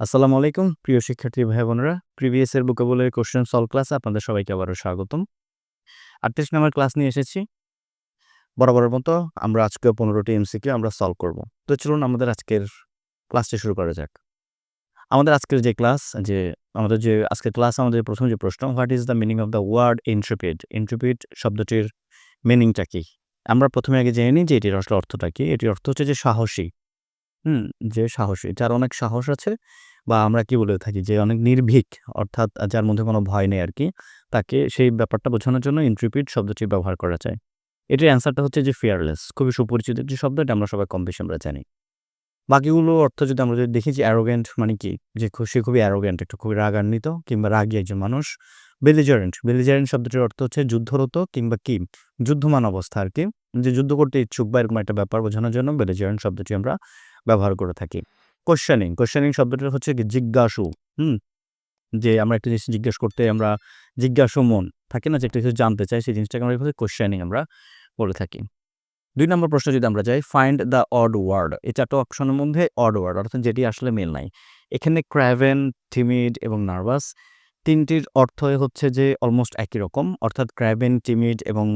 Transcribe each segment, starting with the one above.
আসসালামু আলাইকুম, প্রিয় শিক্ষার্থী ভাই বোনেরা প্রিভিয়াস এর ভোকাবুলারি কোশ্চেন সলভ ক্লাসে আপনাদের সবাইকে আবারও স্বাগতম। আটত্রিশ নম্বর ক্লাস নিয়ে এসেছি। বরাবরের মতো আমরা আজকে পনেরোটি এমসিকিউ আমরা সলভ করব। তো চলুন আমাদের আজকের ক্লাসটি শুরু করা যাক। আমাদের আজকের যে ক্লাস, যে আমাদের যে আজকের ক্লাস, আমাদের প্রথম যে প্রশ্ন, what is the meaning of the word intrepid? Intrepid শব্দটির মিনিংটা কি? আমরা প্রথমে আগে জেনে নিই যে এটির আসলে অর্থটা কি। এটির অর্থ হচ্ছে যে সাহসী। হুম, যে সাহসী, যার অনেক সাহস আছে বা আমরা কি বলে থাকি যে অনেক নির্ভীক, অর্থাৎ যার মধ্যে কোনো ভয় নেই আর কি তাকে সেই ব্যাপারটা বোঝানোর জন্য ইন্ট্রিপিড শব্দটি ব্যবহার করা যায়। এটির অ্যান্সারটা হচ্ছে যে ফিয়ারলেস খুবই সুপরিচিত একটি শব্দ, এটা আমরা সবাই কম বেশি আমরা জানি। বাকিগুলো অর্থ যদি আমরা যদি দেখি যে অ্যারোগেন্ট মানে কি? যে সে খুবই অ্যারোগেন্ট একটু খুবই রাগান্বিত কিংবা রাগী একজন মানুষ। বেলিজারেন্ট বেলিজারেন্ট শব্দটির অর্থ হচ্ছে যুদ্ধরত কিংবা কি? যুদ্ধমান অবস্থা আর কি যে যুদ্ধ করতে ইচ্ছুক বা এরকম একটা ব্যাপার বোঝানোর জন্য বেলিজারেন্ট শব্দটি আমরা ব্যবহার করে থাকি। কোশ্চেনিং কোশ্চেনিং শব্দটা হচ্ছে কি জিজ্ঞাসু, হুম? যে আমরা একটা জিনিস জিজ্ঞেস করতে আমরা জিজ্ঞাসু মন, থাকে না যে একটা কিছু জানতে চাই, সেই জিনিসটাকে আমরা কোশ্চেনিং আমরা বলে থাকি। দুই নম্বর প্রশ্ন যদি আমরা যাই ফাইন্ড দ্য অড ওয়ার্ড এই চারটা অপশনের মধ্যে অড ওয়ার্ড অর্থাৎ যেটি আসলে মেল নাই। এখানে ক্র্যাভেন থিমিড এবং নার্ভাস তিনটির অর্থ হচ্ছে যে অলমোস্ট একই রকম। অর্থাৎ ক্র্যাভেন টিমিড এবং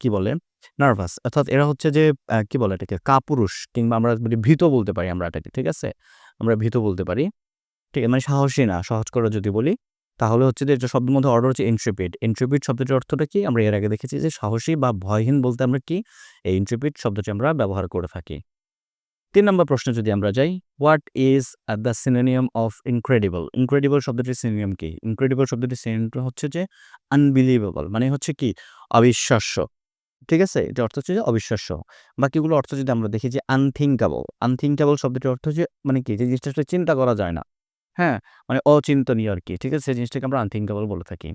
কি বলে? নার্ভাস অর্থাৎ এরা হচ্ছে যে কি বলে এটাকে? কাপুরুষ কিংবা আমরা বলি ভীত বলতে পারি আমরা এটাকে, ঠিক আছে? আমরা ভীত বলতে পারি। ঠিক মানে সাহসী না, সহজ করে যদি বলি, তাহলে হচ্ছে যে এটা শব্দের মধ্যে অর্ডার হচ্ছে ইন্ট্রিপিড ইন্ট্রিপিড শব্দটির অর্থটা কি? আমরা এর আগে দেখেছি যে সাহসী বা ভয়হীন বলতে আমরা কি? এই ইন্ট্রিপিড শব্দটি আমরা ব্যবহার করে থাকি। তিন নম্বর প্রশ্ন যদি আমরা যাই what is the synonym of incredible incredible শব্দটির সিনোনিয়াম কি? ইনক্রেডিবল শব্দটির সিনোনিয়াম হচ্ছে যে আনবিলিভেবল মানে হচ্ছে কি? অবিশ্বাস্য। ঠিক আছে? এটা অর্থ হচ্ছে যে অবিশ্বাস্য। বাকিগুলো অর্থ যদি আমরা দেখি যে আনথিঙ্কাবল আনথিঙ্কাবল শব্দটির অর্থ হচ্ছে মানে কি? যে জিনিসটা চিন্তা করা যায় না। হ্যাঁ? মানে অচিন্তনীয় আর কি। ঠিক আছে? সেই জিনিসটাকে আমরা আনথিঙ্কেবল বলে থাকি।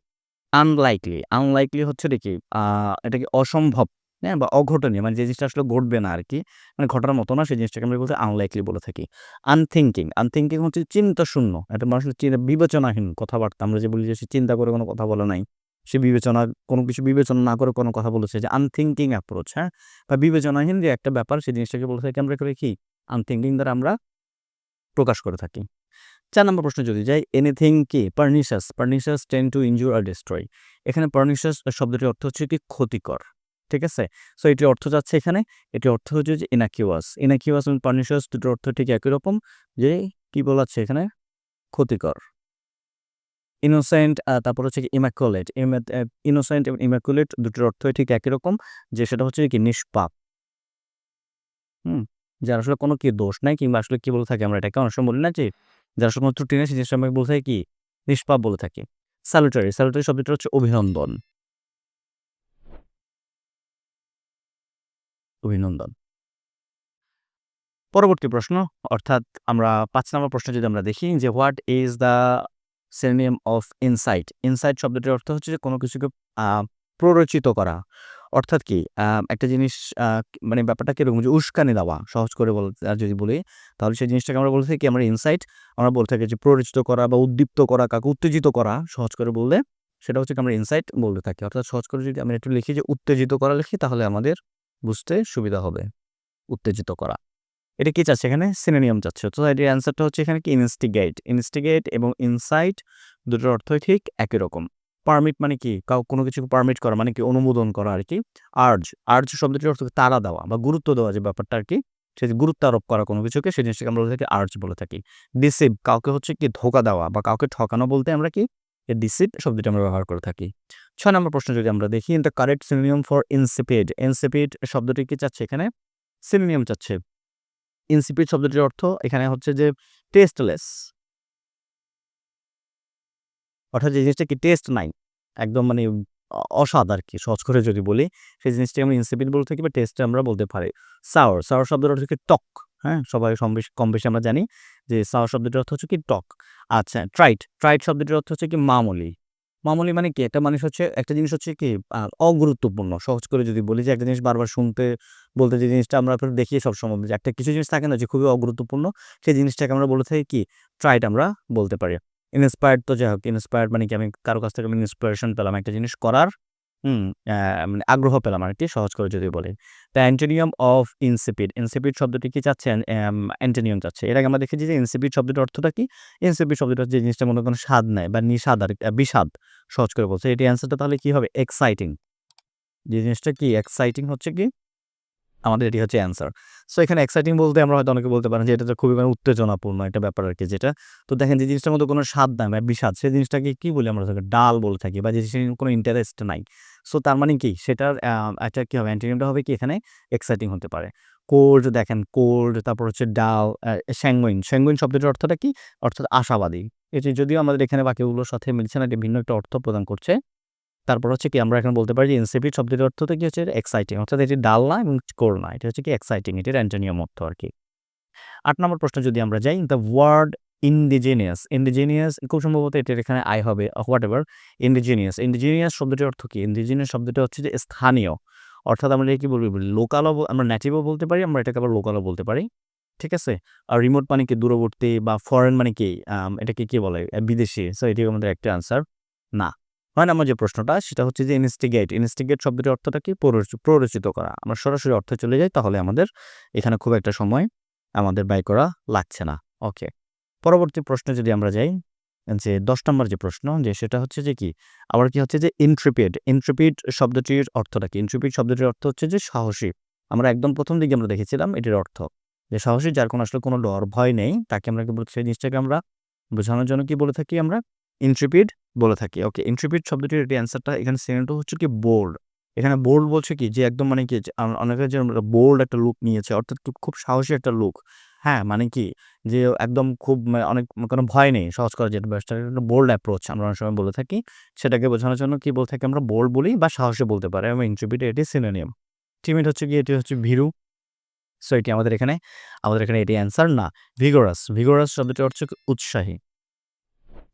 আনলাইকলি আনলাইকলি হচ্ছে এটা কি? অসম্ভব। হ্যাঁ বা অঘটনীয়। মানে যে জিনিসটা আসলে ঘটবে না আর কি মানে ঘটার মতো না, সেই জিনিসটাকে আমরা বলতে আনলাইকলি বলে থাকি। আনথিঙ্কিং আনথিঙ্কিং হচ্ছে চিন্তা শূন্য এটা মানুষের চিন্তা, বিবেচনাহীন কথাবার্তা। আমরা যে বলি যে সে চিন্তা করে কোনো কথা বলে নাই, সে বিবেচনা, কোনো কিছু বিবেচনা না করে কোনো কথা বলেছে, যে আনথিঙ্কিং অ্যাপ্রোচ হ্যাঁ? বা বিবেচনাহীন যে একটা ব্যাপার সেই জিনিসটাকে বলে থাকি আমরা করে কি? আনথিঙ্কিং দ্বারা আমরা প্রকাশ করে থাকি। চার নম্বর প্রশ্ন যদি যাই এনিথিং কি? Pernicious pernicious tend to injure or destroy এখানে পার্নিশাস শব্দটির অর্থ হচ্ছে কি? ক্ষতিকর। ঠিক আছে? সো এটির অর্থ যাচ্ছে এখানে, এটির অর্থ হচ্ছে যে ইনাকিউয়াস ইনাকিউয়াস এবং পার্নিশাস দুটোর অর্থ ঠিক একই রকম, যে কি বলাচ্ছে এখানে? ক্ষতিকর। ইনোসেন্ট তারপর হচ্ছে কি ইমাকুলেট ইনোসেন্ট এবং ইমাকুলেট দুটোর অর্থ ঠিক একই রকম, যে সেটা হচ্ছে কি নিষ্পাপ। হুম, যার আসলে কোনো কি দোষ নাই কিংবা আসলে কি বলে থাকি আমরা এটাকে? অনেক সময় বলি না যে, যার আসলে কোনো ত্রুটি নেই সেই জিনিসটা বলে থাকি কি নিষ্পাপ বলে থাকি। স্যালুটারি স্যালুটারি শব্দটা হচ্ছে অভিনন্দন। অভিনন্দন। পরবর্তী প্রশ্ন, অর্থাৎ আমরা পাঁচ নম্বর প্রশ্ন যদি আমরা দেখি যে, what is the synonym of insight? Insight শব্দটির অর্থ হচ্ছে যে, কোনো কিছুকে প্ররোচিত করা। অর্থাৎ কি একটা জিনিস মানে ব্যাপারটা কীরকম যে, উস্কানি দেওয়া, সহজ করে বল যদি বলি, তাহলে সেই জিনিসটাকে আমরা বলে থাকি আমরা ইনসাইট, আমরা বলে থাকি যে, প্ররোচিত করা বা উদ্দীপ্ত করা কাকে উত্তেজিত করা, সহজ করে বললে, সেটা হচ্ছে আমরা ইনসাইট বলতে থাকি। অর্থাৎ সহজ করে যদি আমরা একটু লিখি যে, উত্তেজিত করা লিখি, তাহলে আমাদের বুঝতে সুবিধা হবে, উত্তেজিত করা। এটা কি চাচ্ছে এখানে? সিনোনিয়াম চাচ্ছে। তো এটির অ্যান্সারটা হচ্ছে এখানে কি? ইনস্টিগেট ইনস্টিগেট এবং ইনসাইট দুটোর অর্থই ঠিক একই রকম। পারমিট মানে কি? কাউ, কোনো কিছু পারমিট করা মানে কি? অনুমোদন করা আর কি। আর্জ আর্জ শব্দটির অর্থ তারা দেওয়া বা গুরুত্ব দেওয়া যে ব্যাপারটা আর কি, সে গুরুত্ব আরোপ করা কোনো কিছুকে সেই জিনিসটাকে আমরা বলে থাকি আর্জ বলে থাকি। ডিসিভ কাউকে হচ্ছে কি ধোকা দেওয়া বা কাউকে ঠকানো বলতে আমরা কি এই ডিসিভ শব্দটি আমরা ব্যবহার করে থাকি। ছয় নম্বর প্রশ্ন যদি আমরা দেখি in the correct synonym for insipid insipid শব্দটি কি চাচ্ছে এখানে? সিনোনিয়াম চাচ্ছে। ইনসিপিড শব্দটির অর্থ এখানে হচ্ছে যে টেস্টলেস অর্থাৎ যে জিনিসটা কি টেস্ট নাই, একদম মানে অ- অস্বাদ আর কি সহজ করে যদি বলি, সেই জিনিসটাকে আমরা ইনসিপিড বলতে থাকি বা টেস্টে আমরা বলতে পারি। সাওয়ার সাওয়ার শব্দের অর্থ কি টক হ্যাঁ? সবাই কম বেশি আমরা জানি যে সাওয়ার শব্দটির অর্থ হচ্ছে কি টক। আচ্ছা ট্রাইট ট্রাইট শব্দটির অর্থ হচ্ছে কি মামুলি। মামুলি মানে কি? একটা মানুষ হচ্ছে, একটা জিনিস হচ্ছে কি অগুরুত্বপূর্ণ। সহজ করে যদি বলি যে একটা জিনিস বারবার শুনতে, বলতে যে জিনিসটা আমরা দেখি সবসময় যে একটা কিছু জিনিস থাকে না যে খুবই অগুরুত্বপূর্ণ, সেই জিনিসটাকে আমরা বলে থাকি কি, ট্রাইট আমরা বলতে পারি। ইন্সপায়ার্ড তো যাই হোক, ইন্সপায়ার্ড মানে কি? আমি কারও কাছ থেকে আমি ইন্সপিরেশন পেলাম একটা জিনিস করার হুম, মানে আগ্রহ পেলাম আর আরকি সহজ করে যদি বলি। The antonym of insipid, insipid শব্দটি কি চাচ্ছেন? অ্যান্টোনিয়াম চাচ্ছে। এর আগে আমরা দেখেছি যে ইনসিপিড শব্দটির অর্থটা কি? ইনসিপিড শব্দটা হচ্ছে যে জিনিসটা মনে কোনো স্বাদ নেয় বা নিষাদ আর বিষাদ সহজ করে বলছে। এটি অ্যান্সারটা তাহলে কি হবে? এক্সাইটিং। যে জিনিসটা কি এক্সাইটিং হচ্ছে কি? আমাদের এটি হচ্ছে অ্যান্সার। সো এখানে এক্সাইটিং বলতে আমরা হয়তো অনেকে বলতে পারেন যে এটা তো খুবই মানে উত্তেজনাপূর্ণ একটা ব্যাপার আরকি যেটা। তো দেখেন যে জিনিসটার মধ্যে কোনো স্বাদ নাই বা বিষাদ সেই জিনিসটাকে কি বলি আমরা ডাল বলে থাকি বা যে কোনো ইন্টারেস্ট নাই। সো তার মানে কি সেটার একটা কি হবে অ্যান্টোনিমটা হবে কি এখানে এক্সাইটিং হতে পারে। কোল্ড দেখেন কোল্ড তারপর হচ্ছে ডাল স্যাঙ্গুইন, স্যাঙ্গুইন শব্দটির অর্থটা কি? অর্থাৎ আশাবাদী। এটি যদিও আমাদের এখানে বাকিগুলোর সাথে মিলছে না, এটি ভিন্ন একটা অর্থ প্রদান করছে। তারপর হচ্ছে কি আমরা এখন বলতে পারি যে ইনসিপিড শব্দটির অর্থ কি হচ্ছে এক্সাইটিং অর্থাৎ এটি ডাল না এবং কোর না। এটা হচ্ছে কি এক্সাইটিং এটির অ্যান্টোনিয়াম অর্থ আর কি আট নম্বর প্রশ্ন যদি আমরা যাই, দ্য ওয়ার্ড ইন্ডিজিনিয়াস, ইন্ডিজিনিয়াস খুব সম্ভবত এটার এখানে আয় হবে হোয়াটএভার ইন্ডিজিনিয়াস, ইন্ডিজিনিয়াস শব্দটির অর্থ কি? ইন্ডিজিনিয়াস শব্দটি হচ্ছে যে স্থানীয়। অর্থাৎ আমরা কি বলব? লোকালও আমরা নেটিভও বলতে পারি, আমরা এটাকে আবার লোকালও বলতে পারি। ঠিক আছে? আর রিমোট মানে কি দূরবর্তী বা ফরেন মানে কি? এটাকে কি বলে? বিদেশি। সো এটি আমাদের একটা আনসার না। ৯ নম্বর যে প্রশ্নটা সেটা হচ্ছে যে ইনস্টিগেট, ইনস্টিগেট শব্দটির অর্থটা কি? প্ররোচ প্ররোচিত করা। আমরা সরাসরি অর্থে চলে যাই তাহলে আমাদের এখানে খুব একটা সময় আমাদের ব্যয় করা লাগছে না। ওকে। পরবর্তী প্রশ্নে যদি আমরা যাই যে ১০ নম্বর যে প্রশ্ন যে সেটা হচ্ছে যে কি? আবার কি হচ্ছে যে ইন্ট্রেপিড, ইন্ট্রেপিড শব্দটির অর্থটা কি? ইন্ট্রেপিড শব্দটির অর্থ হচ্ছে যে সাহসী। আমরা একদম প্রথম দিকে আমরা দেখেছিলাম এটির অর্থ। যে সাহসী যার কোনো আসলে কোনো ডর ভয় নেই তাকে আমরা কি বলছি জিনিসটাকে আমরা বোঝানোর জন্য কি বলে থাকি আমরা? ইন্ট্রেপিড বলে থাকি। ওকে ইন্ট্রেপিড শব্দটির এটি অ্যান্সারটা এখানে সিনোনিমটা হচ্ছে কি বোল্ড। এখানে বোল্ড বলছে কি যে একদম মানে কি অনেকে যে বোল্ড একটা লুক নিয়েছে অর্থাৎ খুব সাহসী একটা লুক। হ্যাঁ, মানে কি যে একদম খুব মা অনেক কোনো ভয় নেই। সহজ করা যেটা ব্যাপারটা একটা বোল্ড অ্যাপ্রোচ আমরা অনেক সময় বলে থাকি। সেটাকে বোঝানোর জন্য কি বলে থাকি আমরা বোল্ড বলি বা সাহসী বলতে পারি এবং ইন্ট্রেপিড এটি সিনোনিম। টিমিড হচ্ছে কি এটি হচ্ছে ভীরু। সো এটি আমাদের এখানে আমাদের এখানে এটি অ্যান্সার না। ভিগোরাস, ভিগোরাস শব্দটি হচ্ছে উৎসাহী।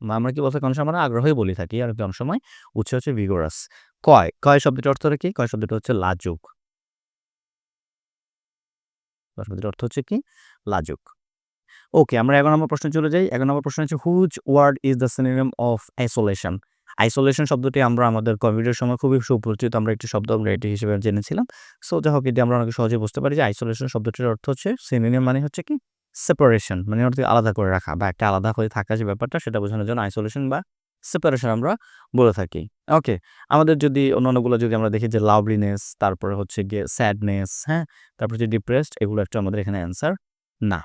আমরা কি বলতে অনেক সময় আগ্রহই বলে থাকি আর অনেক সময় উৎস হচ্ছে ভিগোরাস। কয়, কয় শব্দটির অর্থটা কি? কয় শব্দটি হচ্ছে লাজুক। শব্দটির অর্থ হচ্ছে কি? লাজুক। ওকে আমরা ১১ নম্বর প্রশ্নে চলে যাই। ১১ নম্বর প্রশ্ন হচ্ছে whose word is the synonym of isolation? Isolation শব্দটি আমরা আমাদের কোভিডের সময় খুবই সুপরিচিত আমরা একটি শব্দ আমরা এটি হিসেবে জেনেছিলাম। সো যাই হোক এটি আমরা অনেক সহজেই বুঝতে পারি যে আইসোলেশন শব্দটির অর্থ হচ্ছে সিনোনিম মানে হচ্ছে কি? সেপারেশন মানে অর্থ আলাদা করে রাখা বা একটা আলাদা হয়ে থাকা যে ব্যাপারটা সেটা বোঝানোর জন্য আইসোলেশন বা সেপারেশন আমরা বলে থাকি। ওকে আমাদের যদি অন্যান্যগুলো যদি আমরা দেখি যে লাভলিনেস তারপরে হচ্ছে গিয়ে স্যাডনেস, হ্যাঁ? তারপর হচ্ছে ডিপ্রেসড এগুলো একটা আমাদের এখানে অ্যান্সার না।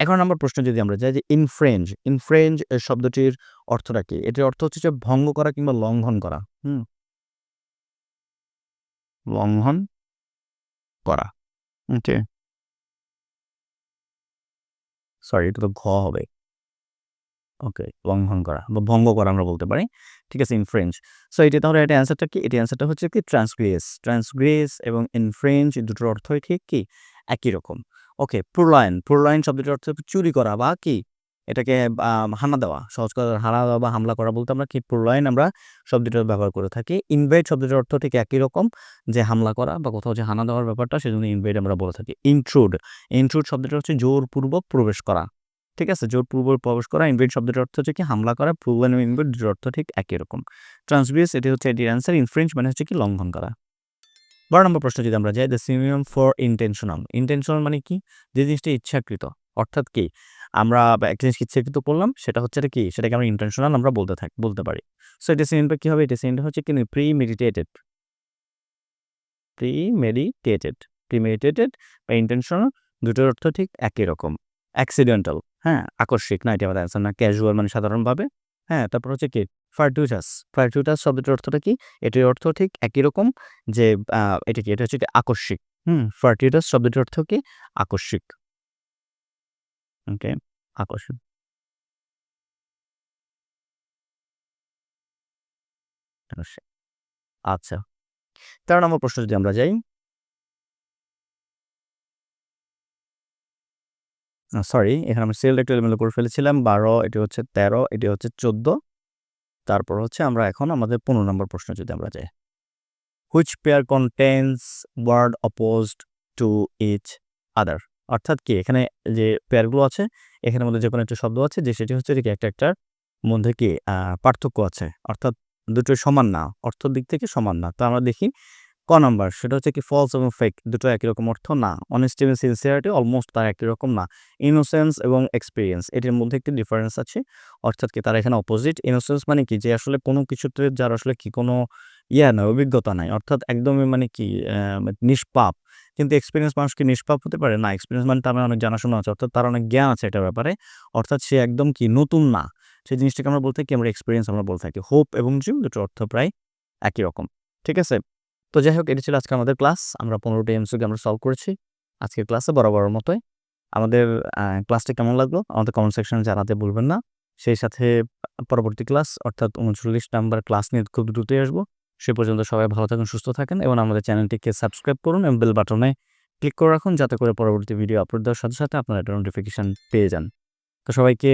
১১ নম্বর প্রশ্ন যদি আমরা যাই যে ইনফ্রেঞ্জ, ইনফ্রেঞ্জ শব্দটির অর্থটা কি? এটির অর্থ হচ্ছে যে ভঙ্গ করা কিংবা লঙ্ঘন করা। হুম? লঙ্ঘন করা। ওকে। সরি এটা তো ঘ হবে। ওকে লঙ্ঘন করা বা ভঙ্গ করা আমরা বলতে পারি। ঠিক আছে? ইনফ্রেঞ্জ। সো এটি তাহলে এটা অ্যান্সারটা কি? এটি অ্যান্সারটা হচ্ছে কি ট্রান্সগ্রেস। ট্রান্সগ্রেস এবং ইনফ্রেঞ্চ এই দুটোর অর্থই ঠিক কি? একই রকম। ওকে প্রলয়ন, প্রলয়ন শব্দটির অর্থ চুরি করা বা কি? এটাকে হানা দেওয়া। সহজ কথা হানা দেওয়া বা হামলা করা বলতে আমরা কি প্রলয়ন আমরা শব্দটা ব্যবহার করে থাকি। ইনভেড শব্দটির অর্থ ঠিক একই রকম যে হামলা করা বা কোথাও যে হানা দেওয়ার ব্যাপারটা সেজন্য ইনভেড আমরা বলে থাকি। ইন্ট্রুড, ইন্ট্রুড শব্দটা হচ্ছে জোরপূর্বক প্রবেশ করা। ঠিক আছে? জোরপূর্বক প্রবেশ করা। ইনভেড শব্দটির অর্থ হচ্ছে কি হামলা করা। প্রলয়ন এবং ইনভেড দুটোর অর্থ ঠিক একই রকম। ট্রান্সগ্রেস এটি হচ্ছে এটির অ্যান্সার। ইনফ্রেঞ্জ মানে হচ্ছে কি লঙ্ঘন করা। ১২ নম্বর প্রশ্ন যদি আমরা যাই the synonym for intentional. Intentional মানে কি? যে জিনিসটা ইচ্ছাকৃত। অর্থাৎ কি? আমরা একটা জিনিসকে ইচ্ছাকৃত করলাম সেটা হচ্ছে কি? সেটাকে আমরা ইনটেনশনাল আমরা বলতে থাকি বলতে পারি। সো এটির সিনোনিমটা কী হবে? এটা সিনোনিমটা হচ্ছে কি প্রিমেডিটেটেড। প্রিমেডিটেটেড, প্রিমেডিটেটেড বা ইনটেনশনাল দুটোর অর্থ ঠিক একই রকম। অ্যাক্সিডেন্টাল, হ্যাঁ? আকস্মিক না এটা আমাদের অ্যান্সার না। ক্যাজুয়াল মানে সাধারণভাবে। হ্যাঁ? তারপর হচ্ছে কি? ফরটিউটাস, ফরটিউটাস শব্দটির অর্থটা কি? এটির অর্থ ঠিক একই রকম যে এটা কি? এটা হচ্ছে আকস্মিক। হুম? ফরটিউটাস শব্দটির অর্থ কি? আকস্মিক। ওকে। আকস্মিক। আচ্ছা। ১৩ নম্বর প্রশ্ন যদি আমরা যাই সরি এখানে আমরা সেলটা একটু এলোমেলো করে ফেলেছিলাম। ১২ এটি হচ্ছে ১৩ এটি হচ্ছে ১৪ তারপর হচ্ছে আমরা এখন আমাদের ১৫ নম্বর প্রশ্ন যদি আমরা যাই। Which pair contains word opposed to each other? অর্থাৎ কি? এখানে যে পেয়ারগুলো আছে, এখানের মধ্যে যে কোনো একটা শব্দ আছে, যে সেটি হচ্ছে কি? একটা একটার মধ্যে কি? পার্থক্য আছে। অর্থাৎ দুটোই সমান না অর্থর দিক থেকে সমান না। তো আমরা দেখি ক নাম্বার, সেটা হচ্ছে কি? ফলস এবং ফেক দুটো একই রকম অর্থ না। অনেস্টি এবং সিনসিয়ারিটি অলমোস্ট তার একই রকম না। ইনোসেন্স এবং এক্সপিরিয়েন্স এটির মধ্যে একটি ডিফারেন্স আছে। অর্থাৎ কি? তারা এখানে অপোজিট ইনোসেন্স মানে কি? যে আসলে কোনো কিছুতে যার আসলে কি কোনো ইয়া নয় অভিজ্ঞতা নাই। অর্থাৎ একদমই মানে কি? নিষ্পাপ। কিন্তু এক্সপিরিয়েন্স মানুষ কি নিষ্পাপ হতে পারে? না এক্সপিরিয়েন্স মানে তার অনেক জানাশোনা আছে, অর্থাৎ তার অনেক জ্ঞান আছে এটার ব্যাপারে। অর্থাৎ সে একদম কি নতুন না। সেই জিনিসটাকে আমরা বলতে কি আমরা এক্সপিরিয়েন্স আমরা বলতে থাকি। হোপ এবং ড্রিম দুটো অর্থ প্রায় একই রকম। ঠিক আছে? তো যাই হোক, এটা ছিল আজকে আমাদের ক্লাস আমরা পনেরোটি এমসিকে আমরা সলভ করেছি। আজকের ক্লাসে বরাবরের মতোই। আমাদের ক্লাসটা কেমন লাগল? আমাদের কমেন্ট সেকশনে জানাতে ভুলবেন না। সেই সাথে পরবর্তী ক্লাস অর্থাৎ উনচল্লিশ নাম্বার ক্লাস নিয়ে খুব দ্রুতই আসব। সে পর্যন্ত সবাই ভালো থাকুন, সুস্থ থাকেন এবং আমাদের চ্যানেলটিকে সাবস্ক্রাইব করুন এবং বেল বাটনে ক্লিক করে রাখুন যাতে করে পরবর্তী ভিডিও আপলোড দেওয়ার সাথে সাথে আপনারা এটা নোটিফিকেশান পেয়ে যান। তো সবাইকে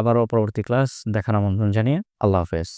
আবারও পরবর্তী ক্লাস দেখার আমন্ত্রণ জানিয়ে আল্লাহ হাফেজ।